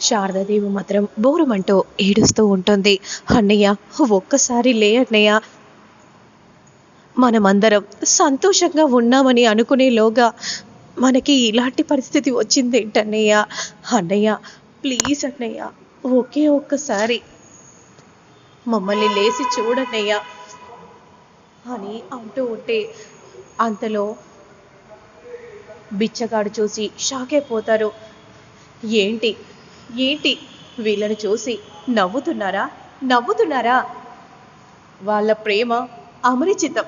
శారదాదేవి మాత్రం బోరుమంటూ ఏడుస్తూ ఉంటుంది. అన్నయ్య ఒక్కసారి లే అన్నయ్య. మనమందరం సంతోషంగా ఉన్నామని అనుకునేలోగా మనకి ఇలాంటి పరిస్థితి వచ్చింది ఏంటన్నయ్య అన్నయ్య ప్లీజ్ అన్నయ్య ఒకే ఒక్కసారి. మమ్మల్ని లేచి చూడన్నయ్య అని అంటూ ఉంటే అంతలో బిచ్చగాడు చూసి షాక్ అయిపోతారు. ఏంటి ఏంటి? వీళ్ళని చూసి నవ్వుతున్నారా? నవ్వుతున్నారా? వాళ్ళ ప్రేమ అమరిచితం.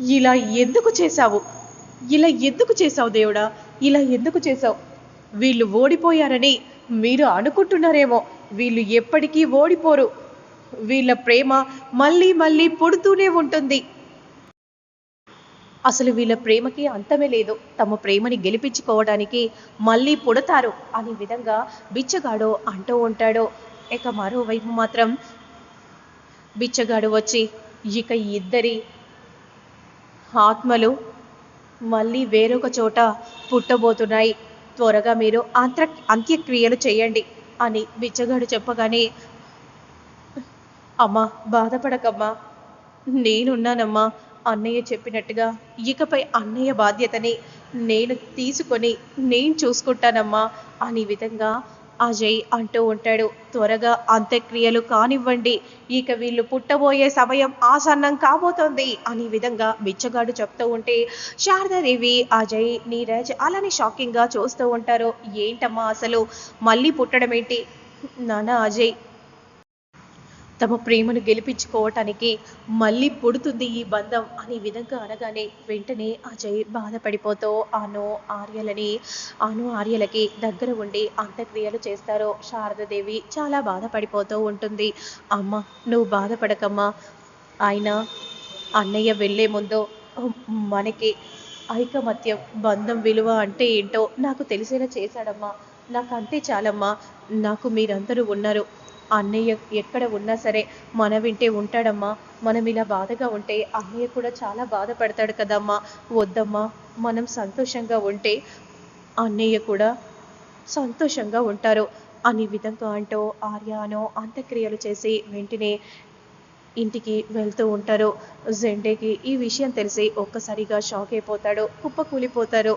ఇలా ఎందుకు చేశావు? ఇలా ఎందుకు చేశావు దేవుడా? ఇలా ఎందుకు చేశావు? వీళ్ళు ఓడిపోయారని మీరు అనుకుంటున్నారేమో. వీళ్ళు ఎప్పటికీ ఓడిపోరు. వీళ్ళ ప్రేమ మళ్ళీ మళ్ళీ పుడుతూనే ఉంటుంది. అసలు వీళ్ళ ప్రేమకి అంతమే లేదు. తమ ప్రేమని గెలిపించుకోవడానికి మళ్ళీ పుడతారు అనే విధంగా బిచ్చగాడు అంటూ ఉంటాడు. ఇక మరోవైపు మాత్రం బిచ్చగాడు వచ్చి ఇక ఇద్దరి ఆత్మలు మళ్ళీ వేరొక చోట పుట్టబోతున్నాయి. త్వరగా మీరు అంత్ర అంత్యక్రియలు చేయండి అని బిచ్చగాడు చెప్పగానే అమ్మా బాధపడకమ్మా నేనున్నానమ్మా అన్నయ్య చెప్పినట్టుగా ఇకపై అన్నయ్య బాధ్యతని నేను తీసుకొని నేను చూసుకుంటానమ్మా అని విధంగా అజయ్ అంటూ ఉంటాడు. త్వరగా అంత్యక్రియలు కానివ్వండి. ఇక వీళ్ళు పుట్టబోయే సమయం ఆసన్నం కాబోతోంది అనే విధంగా బిచ్చగాడు చెప్తూ ఉంటే శారదాదేవి అజయ్ నీరజ్ అలానే షాకింగ్గా చూస్తూ ఉంటారు. ఏంటమ్మా అసలు మళ్ళీ పుట్టడం ఏంటి నాన్న అజయ్ తమ ప్రేమను గెలిపించుకోవటానికి మళ్ళీ పుడుతుంది ఈ బంధం అనే విధంగా అనగానే వెంటనే అజయ్ బాధపడిపోతూ ఆను ఆర్యలని ఆను ఆర్యలకి దగ్గర ఉండి అంత్యక్రియలు చేస్తారు. శారదదేవి చాలా బాధపడిపోతూ ఉంటుంది. అమ్మ నువ్వు బాధపడకమ్మా. ఆయన అన్నయ్య వెళ్ళే ముందు మనకి ఐకమత్యం బంధం విలువ అంటే ఏంటో నాకు తెలిసేలా చేశాడమ్మా. నాకు చాలమ్మా. నాకు మీరందరూ ఉన్నారు. అన్నయ్య ఎక్కడ ఉన్నా సరే మన వింటే ఉంటాడమ్మా. మనం ఇలా బాధగా ఉంటే అన్నయ్య కూడా చాలా బాధపడతాడు కదమ్మా. వద్దమ్మా మనం సంతోషంగా ఉంటే అన్నయ్య కూడా సంతోషంగా ఉంటారు. అనే విధంగా అంటూ ఆర్యానో అంత్యక్రియలు చేసి వెంటనే ఇంటికి వెళ్తూ ఉంటారు. జెండేకి ఈ విషయం తెలిసి ఒక్కసారిగా షాక్ అయిపోతాడు. కుప్పకూలిపోతారు.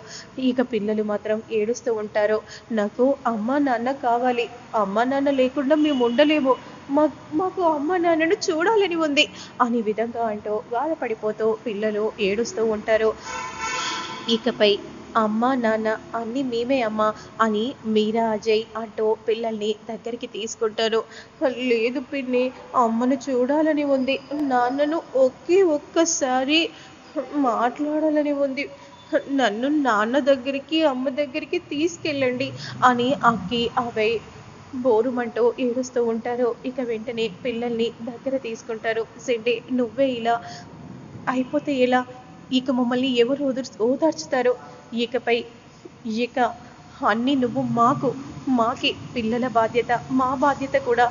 ఇక పిల్లలు మాత్రం ఏడుస్తూ ఉంటారు. నాకు అమ్మ నాన్న కావాలి. అమ్మ నాన్న లేకుండా మేము ఉండలేము. మా మాకు అమ్మ నాన్నను చూడాలని ఉంది అనే విధంగా అంటూ బాధపడిపోతూ పిల్లలు ఏడుస్తూ ఉంటారు. ఇకపై అమ్మ నాన్న అన్ని మేమే అమ్మ అని మీరా అజయ్ అంటూ పిల్లల్ని దగ్గరికి తీసుకుంటారు. లేదు పిన్ని అమ్మను చూడాలని ఉంది. నాన్నను ఒకే ఒక్కసారి మాట్లాడాలని ఉంది. నన్ను నాన్న దగ్గరికి అమ్మ దగ్గరికి తీసుకెళ్ళండి అని అక్కి అవై బోరుమంటూ ఏడుస్తూ ఉంటారు. ఇక వెంటనే పిల్లల్ని దగ్గర తీసుకుంటారు. సిడ్డి నువ్వే ఇలా అయిపోతే ఎలా? ఇక మమ్మల్ని ఎవరు ఓదార్ ఓదార్చుతారో ఇకపై ఇక అన్నీ నువ్వు మాకు మాకి పిల్లల బాధ్యత మా బాధ్యత కూడా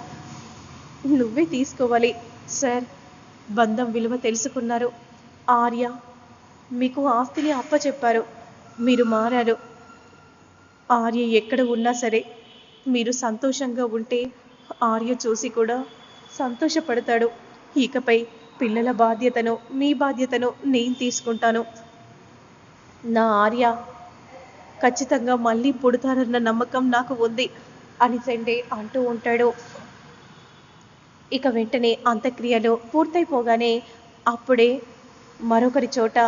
నువ్వే తీసుకోవాలి. సార్ బంధం విలువ తెలుసుకున్నారు. ఆర్య మీకు ఆస్తిని అప్పచెప్పారు. మీరు మారారు. ఆర్య ఎక్కడ ఉన్నా సరే మీరు సంతోషంగా ఉంటే ఆర్య చూసి కూడా సంతోషపడతాడు. ఇకపై పిల్లల బాధ్యతను మీ బాధ్యతను నేను తీసుకుంటాను. నా ఆర్య ఖచ్చితంగా మళ్ళీ పుడతారన్న నమ్మకం నాకు ఉంది అని సెండే అంటూ ఉంటాడు. ఇక వెంటనే అంత్యక్రియలు పూర్తయిపోగానే అప్పుడే మరొకరి చోట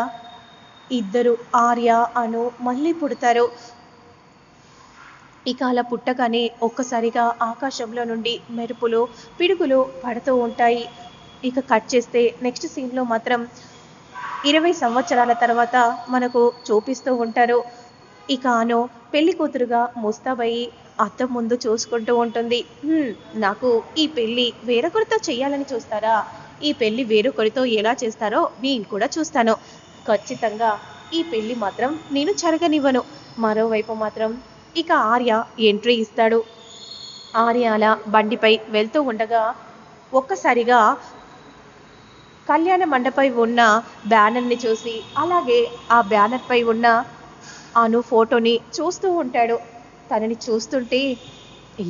ఇద్దరు ఆర్య అను మళ్ళీ పుడతారు. ఇక అలా పుట్టగానే ఒక్కసారిగా ఆకాశంలో నుండి మెరుపులు పిడుగులు పడుతూ ఉంటాయి. ఇక కట్ చేస్తే నెక్స్ట్ సీన్లో మాత్రం ఇరవై సంవత్సరాల తర్వాత మనకు చూపిస్తూ ఉంటారు. ఇక ఆను పెళ్ళి కూతురుగా ముస్తాబయ్యి అత్త ముందు చూసుకుంటూ ఉంటుంది. నాకు ఈ పెళ్ళి వేరొకరితో చేయాలని చూస్తారా? ఈ పెళ్ళి వేరొకరితో ఎలా చేస్తారో నేను కూడా చూస్తాను. ఖచ్చితంగా ఈ పెళ్ళి మాత్రం నేను జరగనివ్వను. మరోవైపు మాత్రం ఇక ఆర్య ఎంట్రీ ఇస్తాడు. ఆర్య అలా బండిపై వెళ్తూ ఉండగా ఒక్కసారిగా కళ్యాణ మండపై ఉన్న బ్యానర్ని చూసి అలాగే ఆ బ్యానర్పై ఉన్న అను ఫోటోని చూస్తూ ఉంటాడు. తనని చూస్తుంటే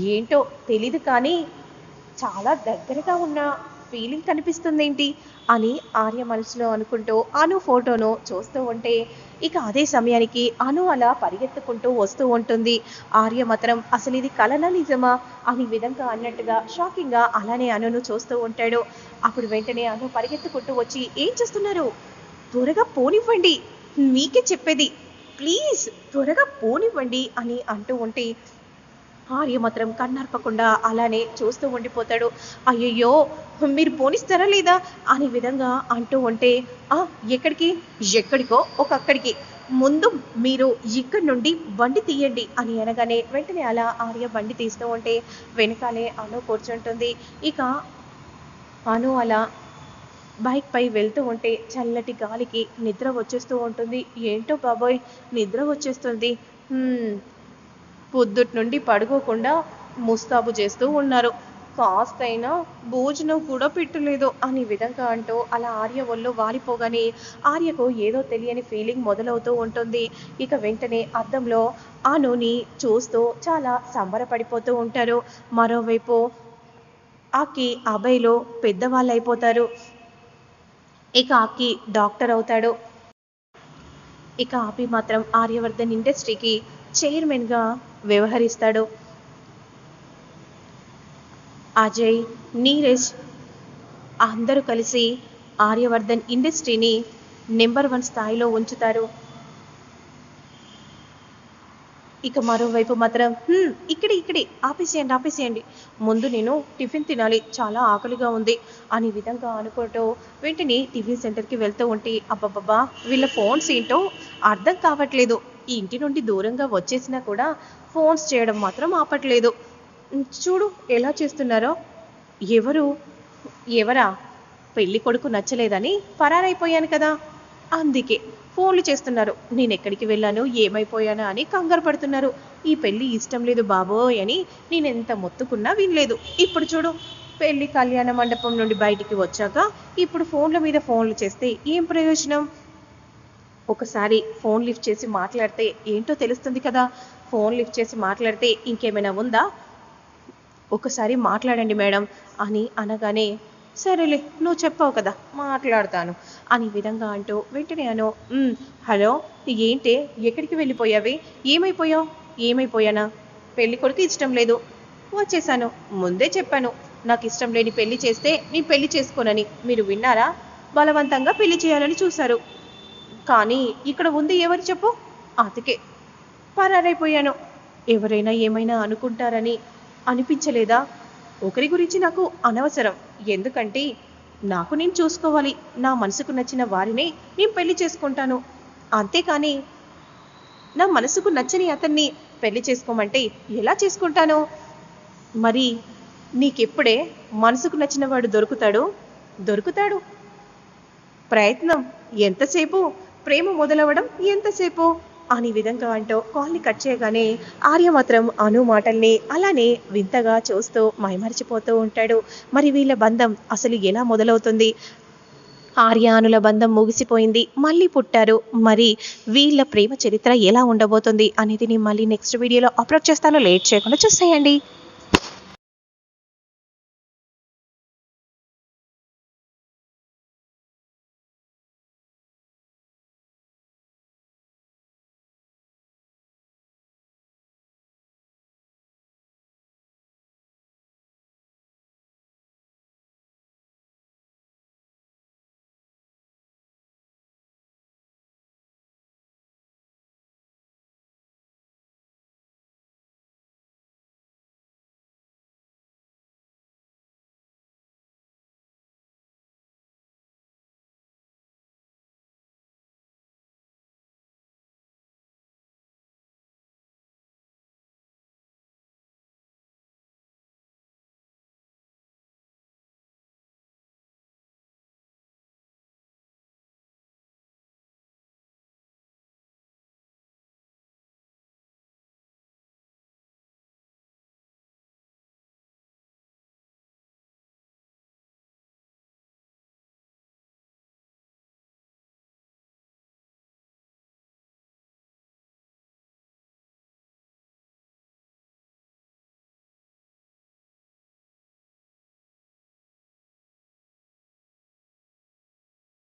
ఏంటో తెలీదు కానీ చాలా దగ్గరగా ఉన్న ఫీలింగ్ కనిపిస్తుందేంటి అని ఆర్య మనసులో అనుకుంటూ అను ఫోటోను చూస్తూ ఉంటే ఇక అదే సమయానికి అను అలా పరిగెత్తుకుంటూ వస్తూ ఉంటుంది. ఆర్య మాత్రం అసలు ఇది కలనా నిజమా అని విధంగా అన్నట్టుగా షాకింగ్గా అలానే అనును చూస్తూ ఉంటాడు. అప్పుడు వెంటనే అను పరిగెత్తుకుంటూ వచ్చి ఏం చేస్తున్నారు? త్వరగా పోనివ్వండి. మీకే చెప్పేది. ప్లీజ్ త్వరగా పోనివ్వండి అని అంటూ ఉంటే ఆర్య మాత్రం కన్నర్పకుండా అలానే చూస్తూ ఉండిపోతాడు. అయ్యయ్యో మీరు పోనిస్తారా లేదా? అనే విధంగా అంటూ ఉంటే ఆ ఎక్కడికి? ఎక్కడికో ఒక అక్కడికి ముందు మీరు ఇక్కడి నుండి బండి తీయండి అని అనగానే వెంటనే అలా ఆర్య బండి తీస్తూ ఉంటే వెనకాలే అను కూర్చుంటుంది. ఇక అను అలా బైక్ పై వెళ్తూ ఉంటే చల్లటి గాలికి నిద్ర వచ్చేస్తూ ఉంటుంది. ఏంటో బాబోయ్ నిద్ర వచ్చేస్తుంది. పొద్దుటి నుండి పడుకోకుండా ముస్తాబు చేస్తూ ఉన్నారు. కాస్తైనా భోజనం కూడా పెట్టలేదు. అనే విధంగా అంటూ అలా ఆర్య ఒళ్ళు వాలిపోగానే ఆర్యకు ఏదో తెలియని ఫీలింగ్ మొదలవుతూ ఉంటుంది. ఇక వెంటనే అద్దంలో ఆ నూని చూస్తూ చాలా సంబరపడిపోతూ ఉంటారు. మరోవైపు ఆకి అభయ్లో పెద్దవాళ్ళు అయిపోతారు ఇక ఆకి డాక్టర్ అవుతాడు. ఇక ఆపి మాత్రం ఆర్యవర్ధన్ ఇండస్ట్రీకి చైర్మన్గా వ్యవహరిస్తాడు. అజయ్ నీరజ్ అందరూ కలిసి ఆర్యవర్ధన్ ఇండస్ట్రీని నెంబర్ వన్ స్థాయిలో ఉంచుతారు. ఇక మరోవైపు మాత్రం ఇక్కడి ఇక్కడే ఇక్కడే ఆపేసేయండి ఆపేసేయండి. ముందు నేను టిఫిన్ తినాలి చాలా ఆకలిగా ఉంది అనే విధంగా అనుకుంటూ వెంటనే టిఫిన్ సెంటర్కి వెళ్తూ ఉంటే అబ్బబ్బబ్బా వీళ్ళ ఫోన్స్ ఏంటో అర్థం కావట్లేదు. ఈ ఇంటి నుండి దూరంగా వచ్చేసినా కూడా ఫోన్స్ చేయడం మాత్రం ఆపట్లేదు. చూడు ఎలా చేస్తున్నారో. ఎవరు? ఎవరా? పెళ్ళి కొడుకు నచ్చలేదని పరారైపోయాను కదా. అందుకే ఫోన్లు చేస్తున్నారు. నేను ఎక్కడికి వెళ్ళాను ఏమైపోయానా అని కంగారు పడుతున్నారు. ఈ పెళ్ళి ఇష్టం లేదు బాబోయ్ అని నేను ఎంత మొత్తుకున్నా వినలేదు. ఇప్పుడు చూడు పెళ్ళి కళ్యాణ మండపం నుండి బయటికి వచ్చాక ఇప్పుడు ఫోన్ల మీద ఫోన్లు చేస్తే ఏం ప్రయోజనం? ఒకసారి ఫోన్ లిఫ్ట్ చేసి మాట్లాడితే ఏంటో తెలుస్తుంది కదా? ఫోన్ లిఫ్ట్ చేసి మాట్లాడితే ఇంకేమైనా ఉందా? ఒకసారి మాట్లాడండి మేడం అని అనగానే సరేలే నువ్వు చెప్పావు కదా మాట్లాడతాను అని విధంగా అంటూ వెంటనే అను హలో ఏంటి ఎక్కడికి వెళ్ళిపోయావి? ఏమైపోయావు? ఏమైపోయానా? పెళ్ళి కొడుకు ఇష్టం లేదు. వచ్చేసాను ముందే చెప్పాను నాకు ఇష్టం లేని పెళ్ళి చేస్తే నేను పెళ్ళి చేసుకోనని. మీరు విన్నారా? బలవంతంగా పెళ్ళి చేయాలని చూశారు. కానీ ఇక్కడ ఉంది ఎవరు చెప్పు? అతికే పరారైపోయాను. ఎవరైనా ఏమైనా అనుకుంటారని అనిపించలేదా? ఒకరి గురించి నాకు అనవసరం. ఎందుకంటే నాకు నేను చూసుకోవాలి. నా మనసుకు నచ్చిన వారినే నేను పెళ్ళి చేసుకుంటాను. అంతేకాని నా మనసుకు నచ్చని అతన్ని పెళ్ళి చేసుకోమంటే ఎలా చేసుకుంటాను? మరి నీకెప్పుడే మనసుకు నచ్చిన వాడు దొరుకుతాడు? దొరుకుతాడు. ప్రయత్నం. ఎంతసేపు ప్రేమ మొదలవడం ఎంతసేపు? అని విధంగా అంటూ కాల్ని కట్ చేయగానే ఆర్య మాత్రం అను మాటల్ని అలానే వింతగా చూస్తూ మైమరిచిపోతూ ఉంటాడు. మరి వీళ్ళ బంధం అసలు ఎలా మొదలవుతుంది? ఆర్యానుల బంధం ముగిసిపోయింది. మళ్ళీ పుట్టారు. మరి వీళ్ళ ప్రేమ చరిత్ర ఎలా ఉండబోతుంది అనేది నేను మళ్ళీ నెక్స్ట్ వీడియోలో అప్లోడ్ చేస్తాను. లేట్ చేయకుండా చూసేయండి.